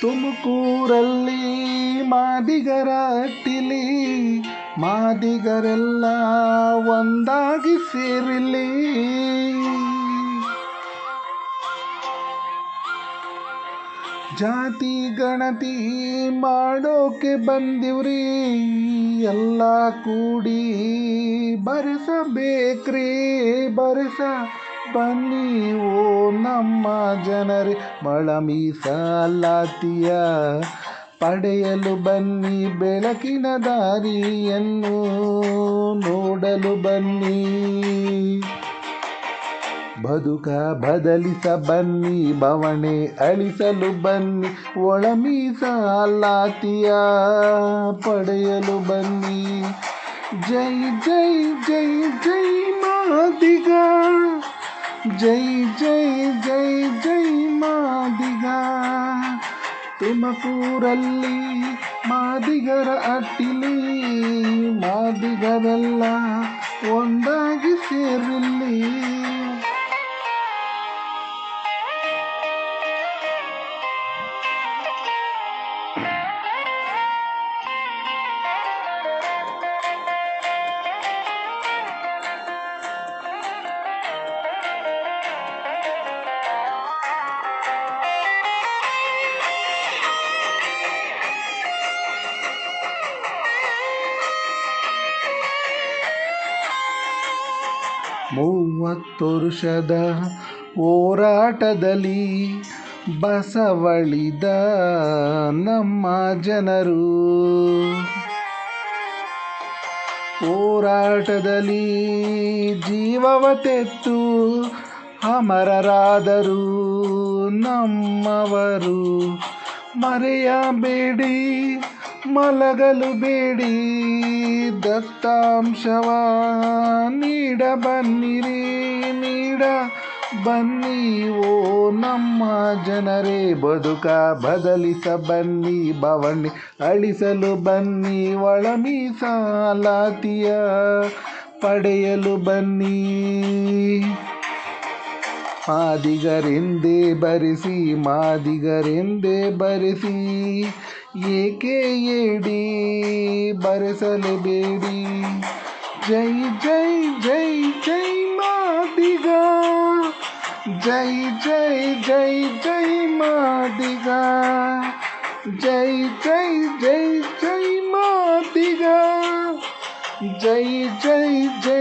ತುಮಕೂರಲ್ಲಿ ಮಾದಿಗರ ಅಟ್ಟಿಲಿ ಮಾದಿಗರೆಲ್ಲ ಒಂದಾಗಿ ಸೇರಿಲಿ. ಜಾತಿ ಗಣತಿ ಮಾಡೋಕೆ ಬಂದಿವ್ರಿ. ಎಲ್ಲ ಕೂಡಿ ಬರೆಸಬೇಕ್ರಿ ಬರೆಸ ಬನ್ನಿ ಓ ನಮ್ಮ ಜನರೇ ಮಳ ಮೀಸಲಾತಿಯ ಪಡೆಯಲು ಬನ್ನಿ ಬೆಳಕಿನ ದಾರಿಯನ್ನು ನೋಡಲು ಬನ್ನಿ. ಬದುಕ ಬದಲಿಸ ಬನ್ನಿ, ಬವಣೆ ಅಳಿಸಲು ಬನ್ನಿ ಒಳ ಮೀಸಲಾತಿಯ ಪಡೆಯಲು ಬನ್ನಿ. ಜೈ ಜೈ ಜೈ ಜೈ. ಜೈ ಜೈ ಜೈ ಜೈ ಮಾದಿಗ. ತುಮಕೂರಲ್ಲಿ ಮಾದಿಗರ ಅಟ್ಟಿಲಿ ಮಾದಿಗರೆಲ್ಲ ಒಂದಾಗಿ ಸೇರಿಲ್ಲಿ ಮೂವತ್ತು ವರ್ಷದ ಹೋರಾಟದಲ್ಲಿ ಬಸವಳಿದ ನಮ್ಮ ಜನರು. ಹೋರಾಟದಲ್ಲಿ ಜೀವವ ತೆತ್ತು ಅಮರರಾದರು ನಮ್ಮವರು. ಮರೆಯಬೇಡಿ ಮಲಗಲು ಬೇಡಿ, ದತ್ತಾಂಶವ ಬನ್ನಿರಿ, ನೀಡ ಬನ್ನಿ ಓ ನಮ್ಮ ಜನರೇ, ಬದುಕ ಬದಲಿಸ ಬನ್ನಿ ಬವಣ್ಣಿ ಅಳಿಸಲು ಬನ್ನಿ ಒಳ ಮೀಸಲಾತಿಯ ಪಡೆಯಲು ಬನ್ನಿ. ಮಾದಿಗರೆಂದೇ ಬರೆಸಿ ಮಾದಿಗರೆಂದೇ ಬರೆಸಿ, ಏಕೆ ಏಡಿ ಬರೆಸಲೇಬೇಡಿ ಜೈ ಜೈ ಜೈ ಜೈ ಮಾದಿಗ ಜೈ ಜೈ ಜೈ ಜೈ ಮಾದಿಗ ಜೈ ಜೈ ಜೈ ಜೈ ಮಾದಿಗ ಜೈ ಜೈ ಜೈ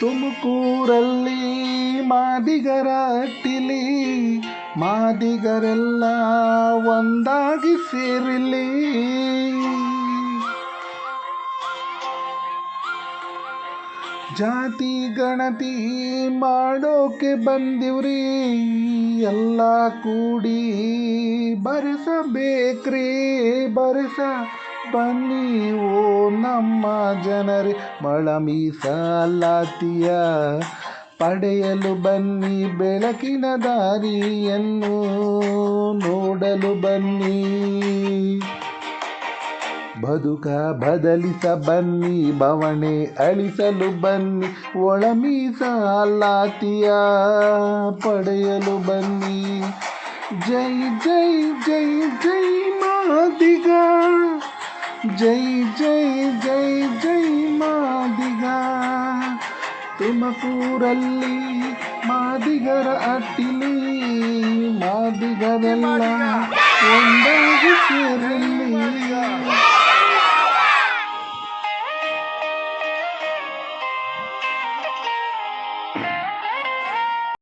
ತುಮಕೂರಲ್ಲಿ ಮಾದಿಗರ ಅಟ್ಟಿಲಿ ಮಾದಿಗರೆಲ್ಲ ಒಂದಾಗಿ ಸೇರಿಲಿ. ಜಾತಿ ಗಣತಿ ಮಾಡೋಕೆ ಬಂದಿವ್ರಿ ಎಲ್ಲ ಕೂಡಿ ಬರೆಸಬೇಕ್ರಿ ಬರೆಸ ಬನ್ನಿ ಓ ನಮ್ಮ ಜನರೇ ಮಳ ಮೀಸಲಾತಿಯ ಪಡೆಯಲು ಬನ್ನಿ ಬೆಳಕಿನ ದಾರಿಯನ್ನು ನೋಡಲು ಬನ್ನಿ. ಬದುಕ ಬದಲಿಸ ಬನ್ನಿ, ಬವಣೆ ಅಳಿಸಲು ಬನ್ನಿ ಒಳ ಮೀಸಲಾತಿಯ ಪಡೆಯಲು ಬನ್ನಿ. ಜೈ ಜೈ ಜೈ ಜೈ ಮಾದಿಗ. ಜೈ ಜೈ ಜೈ ಜೈ ಮಾದಿಗ ತುಮಕೂರಲ್ಲಿ ಮಾದಿಗರ ಅಟ್ಟಿಲಿ ಮಾದಿಗರೆಲ್ಲ ಒಂದಾಗಿ ಸೇರಲಿ